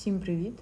Всім привіт!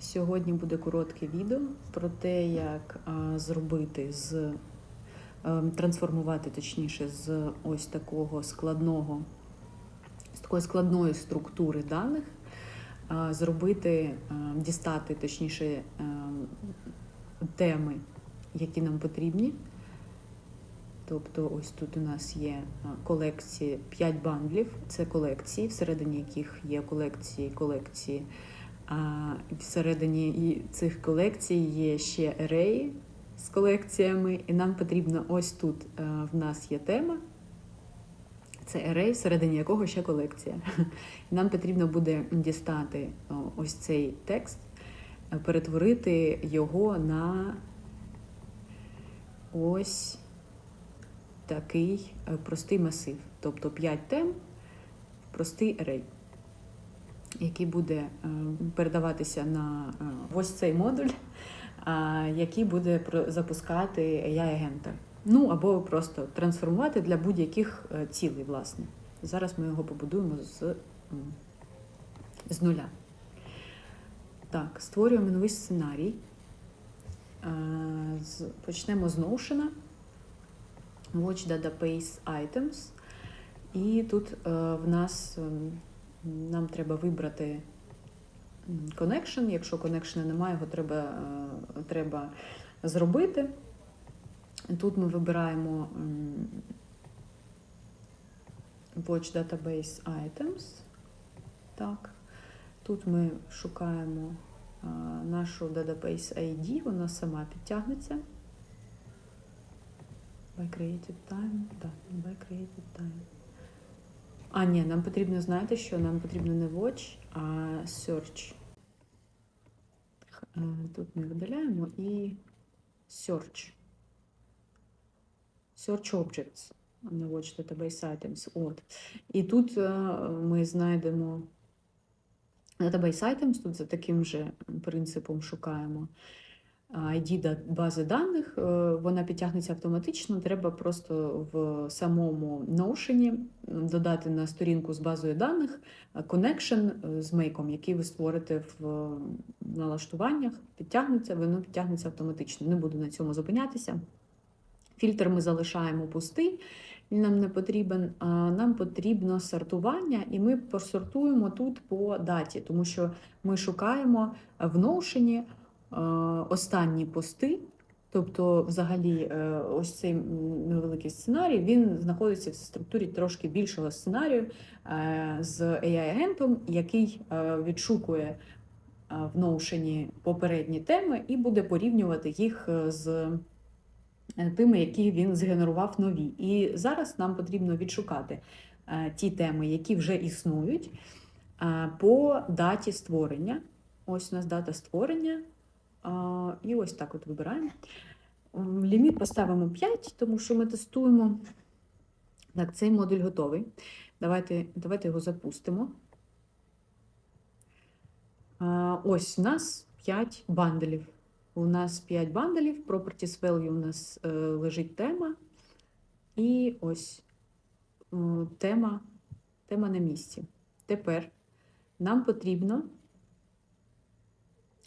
Сьогодні буде коротке відео про те, як зробити з е, трансформувати точніше з ось такого складного, з такої складної структури даних, зробити, дістати точніше е, теми, які нам потрібні. Тобто, ось тут у нас є колекції 5 бандлів. Це колекції, всередині яких є колекції, колекції. А всередині цих колекцій є ще ереї з колекціями, і нам потрібно ось тут в нас є тема. Це ерей, всередині якого ще колекція. Нам потрібно буде дістати ось цей текст, перетворити його на ось такий е, простий масив, тобто 5 тем, простий арей, який буде е, передаватися на е, ось цей модуль, який буде запускати AI-агента. Ну або просто трансформувати для будь-яких цілей, власне. Зараз ми його побудуємо з, з нуля. Так, створюємо новий сценарій. Почнемо з Notion. Watch Database Items. І тут е, в нас ем, нам треба вибрати connection. Якщо connection немає, його треба, е, треба зробити. Тут ми вибираємо Watch Database Items. Так. Тут ми шукаємо е, нашу Database ID, вона сама підтягнеться. By created time. Так, by created time. А, ні, нам потрібно, знаєте що? Нам потрібно не watch, а search. Е, Тут ми видаляємо і search. Search objects, не watch database items. От. І тут е, ми знайдемо database items, тут за таким же принципом шукаємо. ID бази даних, е, вона підтягнеться автоматично. Треба просто в самому Notion додати на сторінку з базою даних е, connection е, з мейком, який ви створите в налаштуваннях. Підтягнеться, воно підтягнеться автоматично. Не буду на цьому зупинятися. Фільтр ми залишаємо пустий, нам не потрібен. А нам потрібно сортування, і ми посортуємо тут по даті, тому що ми шукаємо в Notion останні пости. Тобто, взагалі, е, ось цей невеликий сценарій він знаходиться в структурі трошки більшого сценарію е, з AI-агентом, який е, відшукує е, в Notion попередні теми і буде порівнювати їх е, з е, тими, які він згенерував нові. І зараз нам потрібно відшукати е, ті теми, які вже існують, е, по даті створення. Ось у нас дата створення. І ось так от вибираємо. Ліміт поставимо 5, тому що ми тестуємо. Так, цей модуль готовий. Давайте, давайте його запустимо. Ось у нас 5 банделів. У нас 5 банделів. Properties Value у нас е, лежить тема. І ось тема, тема на місці. Тепер нам потрібно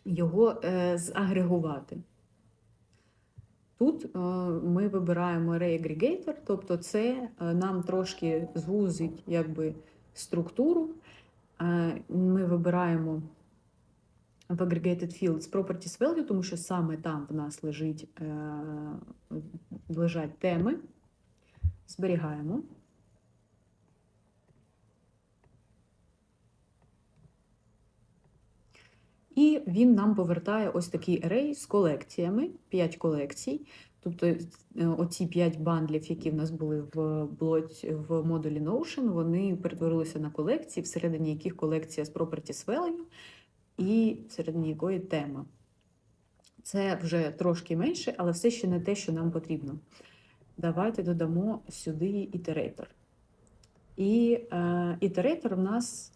його е, загрегувати. Тут е, ми вибираємо Aggregator, тобто це е, нам трошки звузить якби, структуру. Ми вибираємо в Aggregated Fields Properties Value, тому що саме там в нас лежить, лежать теми. Зберігаємо. І він нам повертає ось такий арей з колекціями, 5 колекцій. Тобто е, оці 5 бандлів, які в нас були в блоці, в модулі Notion, вони перетворилися на колекції, всередині яких колекція з Properties Value і всередині якої тема. Це вже трошки менше, але все ще не те, що нам потрібно. Давайте додамо сюди ітерейтор. І е, ітерейтор в нас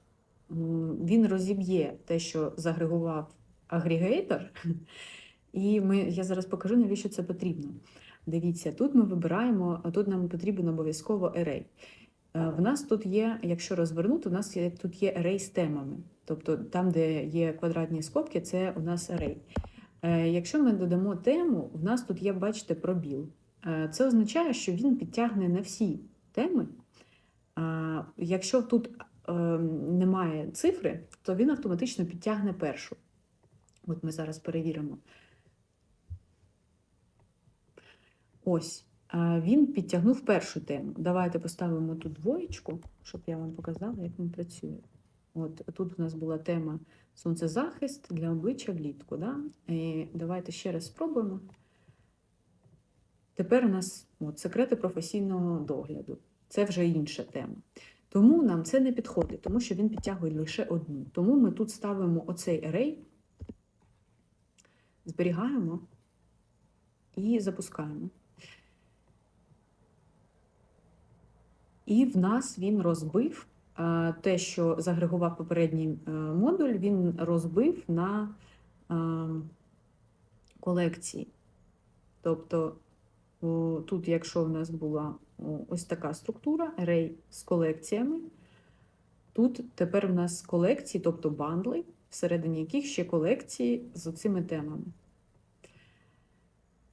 він розіб'є те, що загрегував агрегейтор. І ми, я зараз покажу, навіщо це потрібно. Дивіться, тут ми вибираємо, тут нам потрібен обов'язково array. Е, В нас тут є, якщо розвернути, у нас є, тут є array з темами. Тобто там, де є квадратні скобки, це у нас array. Е, Якщо ми додамо тему, в нас тут є, бачите, пробіл. Е, Це означає, що він підтягне не всі теми. Якщо тут немає цифри, то він автоматично підтягне першу. От ми зараз перевіримо. Ось, а він підтягнув першу тему. Давайте поставимо тут двоєчку, щоб я вам показала, як він працює. От тут у нас була тема сонцезахист для обличчя влітку. Да? І давайте ще раз спробуємо. Тепер у нас от, секрети професійного догляду. Це вже інша тема. Тому нам це не підходить, тому що він підтягує лише одну. Тому ми тут ставимо оцей array, зберігаємо і запускаємо. І в нас він розбив е, те, що загрегував попередній е, модуль, він розбив на е, колекції. Тобто, тут, якщо в нас була ось така структура, array з колекціями, тут тепер в нас колекції, тобто бандли, всередині яких ще колекції з цими темами.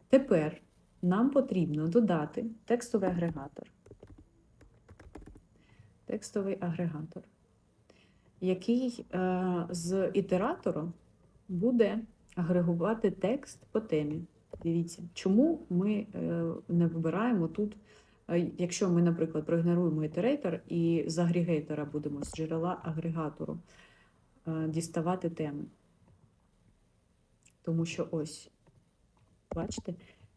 Тепер нам потрібно додати текстовий агрегатор. Текстовий агрегатор, який е, з ітератором буде агрегувати текст по темі. Дивіться, чому ми е, не вибираємо тут, е, якщо ми, наприклад, проігноруємо ітератор і з агрегатора будемо з джерела агрегатору е, діставати теми. Тому що ось, бачите,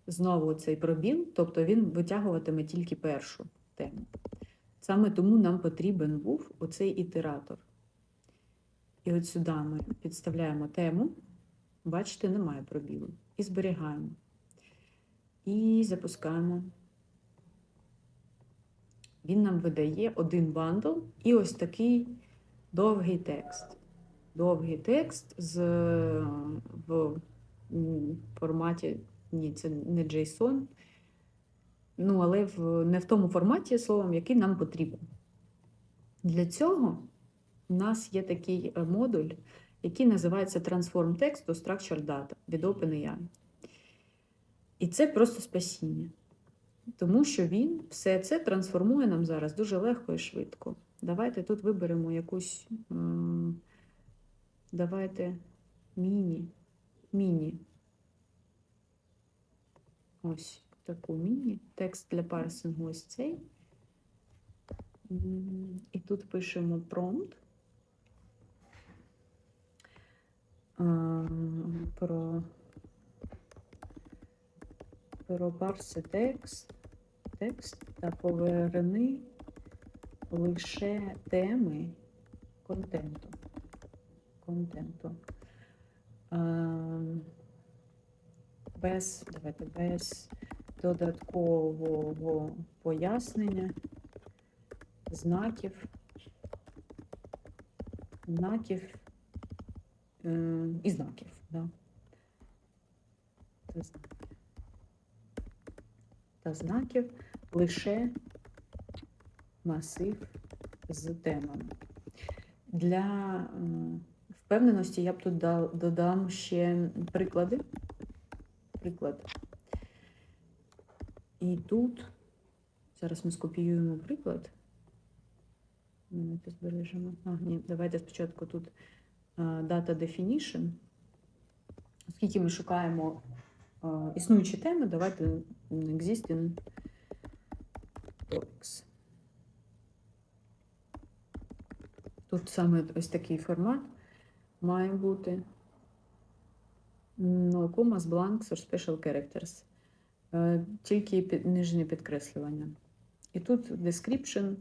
знову цей пробіл, тобто він витягуватиме тільки першу тему. Саме тому нам потрібен був оцей ітератор. І от сюди ми підставляємо тему. Бачите, немає пробілу. І зберігаємо. І запускаємо. Він нам видає один бандл і ось такий довгий текст. Довгий текст з, в форматі, ні, це не JSON, ну, але в, не в тому форматі, словом, який нам потрібен. Для цього у нас є такий е, модуль, який називається Transform Text to Structured Data від OpenAI. І це просто спасіння. Тому що він все це трансформує нам зараз дуже легко і швидко. Давайте тут виберемо якусь. Давайте міні. Міні. Ось таку міні. Текст для парсингу ось цей. І тут пишемо prompt. А, Про, парси текст, текст та поверни лише теми контенту. контенту. А, без, давайте, без додаткового пояснення, знаків, знаків е, і знаків. Да. Та знаків. Лише масив з темами. Для впевненості я б тут додам ще приклади. Приклад. І тут, зараз ми скопіюємо приклад. Давайте збережемо. А, ні, давайте спочатку тут а, data definition. Оскільки ми шукаємо існуючі теми, давайте existing topics. Тут саме ось такий формат має бути. No commas, blanks or special characters. Е, Тільки під, нижнє підкреслювання. І тут description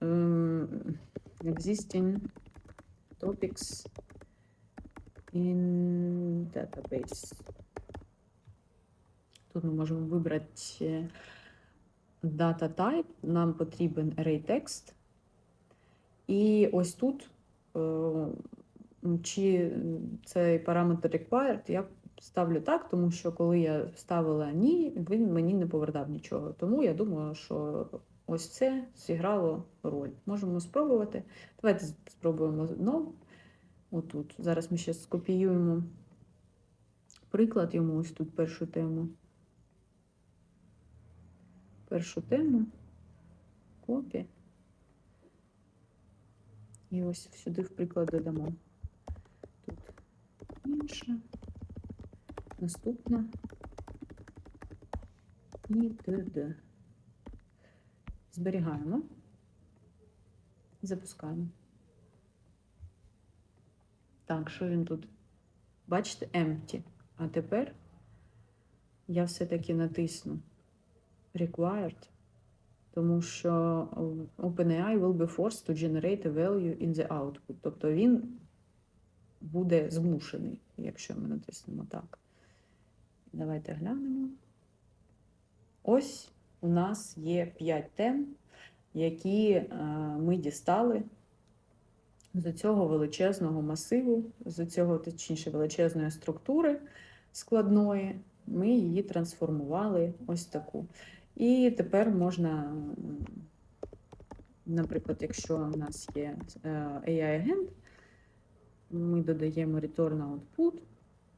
ем, existing topics in database. Тут ми можемо вибрати е, data type, нам потрібен array text. І ось тут, е, чи цей параметр required, я ставлю так, тому що коли я ставила ні, він мені не повертав нічого. Тому я думаю, що ось це зіграло роль. Можемо спробувати. Давайте спробуємо знову. Отут. Зараз ми ще скопіюємо приклад йому ось тут першу тему. Першу тему. Копі. І ось сюди в приклад додамо. Тут інша. Наступна. І т.д. Зберігаємо. Запускаємо. Так, що він тут? Бачите, empty. А тепер я все-таки натисну required, тому що OpenAI will be forced to generate a value in the output. Тобто він буде змушений, якщо ми натиснемо так. Давайте глянемо. Ось у нас є 5 тем, які е, ми дістали з цього величезного масиву, з цього, точніше, величезної структури складної, ми її трансформували ось таку. І тепер можна, наприклад, якщо у нас є е, AI-агент, ми додаємо return output,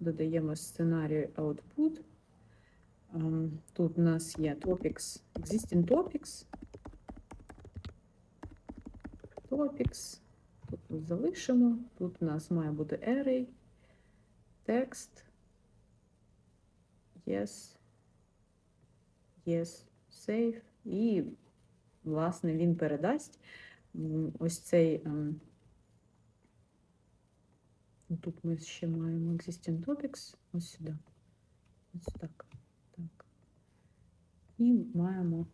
додаємо сценарій output. Ем, Тут у нас є topics, existing topics. Topics. Тут залишимо. Тут у нас має бути array, текст. Yes. Yes, save. І, власне, він передасть ось цей. ем, Тут ми ще маємо existing topics. Ось сюди. Ось так. Так. І маємо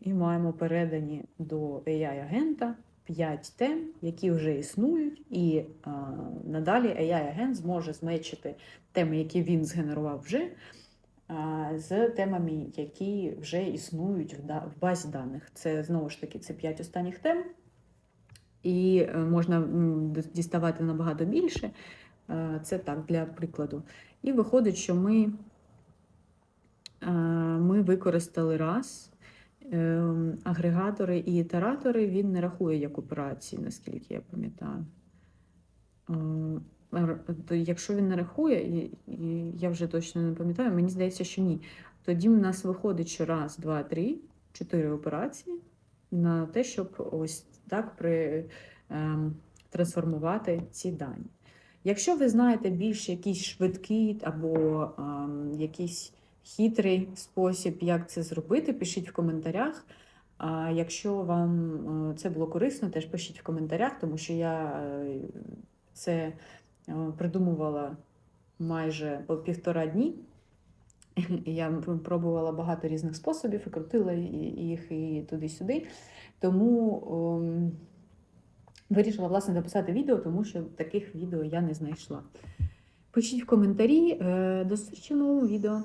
і маємо передані до AI-агента 5 тем, які вже існують, і а, надалі AI-агент зможе змечити теми, які він згенерував вже, а, з темами, які вже існують в, да- в базі даних. Це знову ж таки це 5 останніх тем, і е, можна діставати набагато більше. Е, Це так, для прикладу. І виходить, що ми, е, ми використали раз. Ем, Агрегатори і ітератори він не рахує як операції, наскільки я пам'ятаю. То Якщо він не рахує, я вже точно не пам'ятаю, мені здається, що ні. Тоді в нас виходить, що раз, два, три, чотири операції на те, щоб ось так при, ем, трансформувати ці дані. Якщо ви знаєте більш якийсь швидкий або ем, якийсь хитрий спосіб, як це зробити, пишіть в коментарях. А якщо вам е, це було корисно, теж пишіть в коментарях, тому що я е, це е, придумувала майже по півтора дні. Я пробувала багато різних способів і крутила їх і туди-сюди. Тому ем, вирішила власне записати відео, тому що таких відео я не знайшла. Пишіть в коментарі. До зустрічі новому відео.